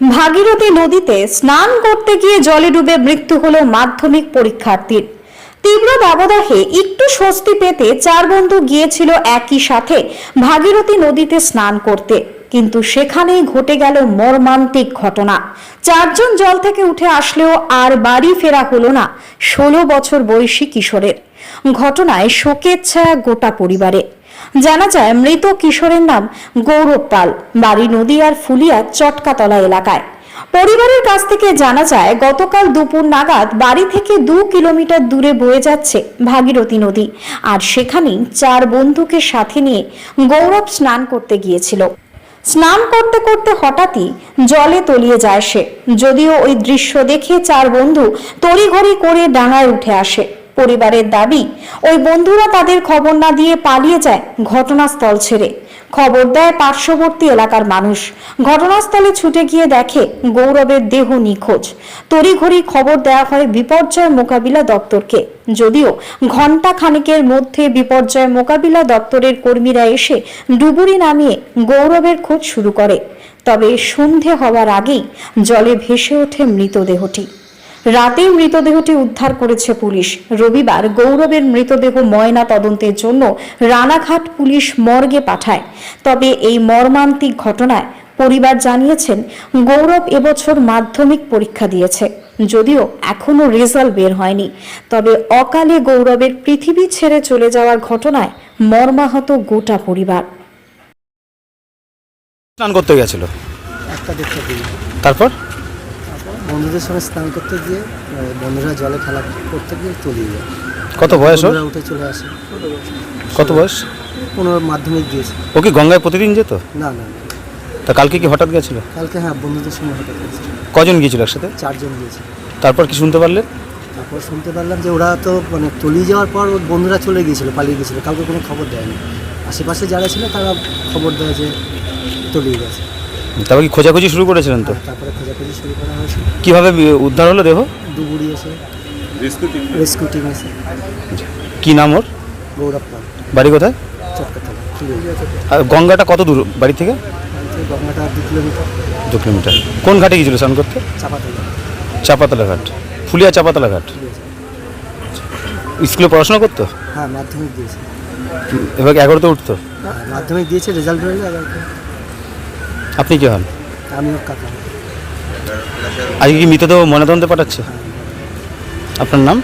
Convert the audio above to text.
ভাগীরথী নদীতে স্নান করতে গিয়ে জলে ডুবে মৃত্যু হলো মাধ্যমিক পরীক্ষার্থীর। তীব্র দাবদাহে একটু স্বস্তি পেতে চার বন্ধু গিয়েছিল একই সাথে ভাগীরথী নদীতে স্নান করতে। কিন্তু সেখানেই ঘটে গেল মর্মান্তিক ঘটনা। চারজন জল থেকে উঠে আসলেও আর বাড়ি ফেরা হলো না। ষোলো বছর বয়সী কিশোরের। ঘটনায় শোকের ছায়া গোটা পরিবারে। জানা যায়, মৃত কিশোরের নাম গৌরব পাল। বাড়ি নদীয়ার ফুলিয়া চটকাতলা এলাকায়। পরিবারের কাছ থেকে জানা যায়, গতকাল দুপুর নাগাদ বাড়ি থেকে দু কিলোমিটার দূরে বয়ে যাচ্ছে ভাগীরথী নদী। আর সেখানেই চার বন্ধুকে সাথে নিয়ে গৌরব স্নান করতে গিয়েছিল। স্নান করতে করতে হঠাৎই জলে তলিয়ে যায় সে। যদিও ওই দৃশ্য দেখে চার বন্ধু তড়িঘড়ি করে ডাঙায় উঠে আসে। পরিবারের দাবি, ওই বন্ধুরা তাদের খবর না দিয়ে পালিয়ে যায় ঘটনাস্থল ছেড়ে। খবর দেয় পার্শ্ববর্তী এলাকার মানুষ। ঘটনাস্থলে ছুটে গিয়ে দেখে গৌরবের দেহ নিখোঁজ। তড়িঘড়ি খবর দেওয়া হয় বিপর্যয় মোকাবিলা দপ্তরকে। যদিও ঘণ্টা খানিকের মধ্যে বিপর্যয় মোকাবিলা দপ্তরের কর্মীরা এসে ডুবুরি নামিয়ে গৌরবের খোঁজ শুরু করে। তবে সন্ধে হওয়ার আগেই জলে ভেসে ওঠে মৃতদেহটি। রাতেই মৃতদেহটি উদ্ধার করেছে পুলিশ। রবিবার গৌরবের মৃতদেহ ময়না তদন্তের জন্য রানাঘাট পুলিশ মর্গে পাঠায়। তবে এই মর্মান্তিক ঘটনায় পরিবার জানিয়েছেন গৌরব এবছর মাধ্যমিক পরীক্ষা দিয়েছে। যদিও এখনও রেজাল্ট বের হয়নি। তবে অকালে গৌরবের পৃথিবী ছেড়ে চলে যাওয়ার ঘটনায় মর্মাহত গোটা পরিবার। স্নান করতে গেছিল? তারপর? বন্ধুদের সঙ্গে স্নান করতে গিয়ে বন্ধুরা জলে খেলা করতে গিয়ে তলিয়ে যায়। কত বয়স ওর? উঠে চলে আসে। কত বয়স? কোনো মাধ্যমিক দিয়েছে। ও কি গঙ্গায় প্রতিদিন যেত? না না। তা কালকে কি হঠাৎ গেছিল? কালকে হ্যাঁ বন্ধুদের সঙ্গে হঠাৎ গেছে। কজন গিয়েছিল একসাথে? চারজন গিয়েছে। তারপর কি শুনতে পারলেন? তারপর শুনতে পারলাম যে ওরা তো মানে তলিয়ে যাওয়ার পর ওর বন্ধুরা চলে গিয়েছিল পালিয়ে গিয়েছিল। কাউকে কোনো খবর দেয়নি। আশেপাশে যারা ছিল তারা খবর দেয় যে তলিয়ে গেছে। তারপর কি খোঁজাখুঁজি শুরু করেছিলেন তো? তারপরে খোঁজাখুঁজি শুরু করা কীভাবে উদ্ধার হলো দেহ? ডুবুরি এসে। রেস্কিউ টিম এসে। কি নাম ওর? গৌরব পাল বাড়ি কোথায়? চটকাতলা আর গঙ্গাটা কত দূর বাড়ি থেকে? গঙ্গাটা দু কিলোমিটার। দু কিলোমিটার। কোন ঘাটে গিয়েছিল স্নান করতে? চাপাতলা। চাপাতলা ঘাট। ফুলিয়া চাপাতলা ঘাট। স্কুলে পড়াশোনা করতো? হ্যাঁ মাধ্যমিক দিয়েছে। এবার এগারোতে উঠতো? হ্যাঁ, মাধ্যমিক দিয়েছে রেজাল্ট আবার আপনি কি হন? আমিও কাকা। আজকে কি মৃতদেহ ময়নাতদন্তে পাঠাচ্ছে? আপনার নাম?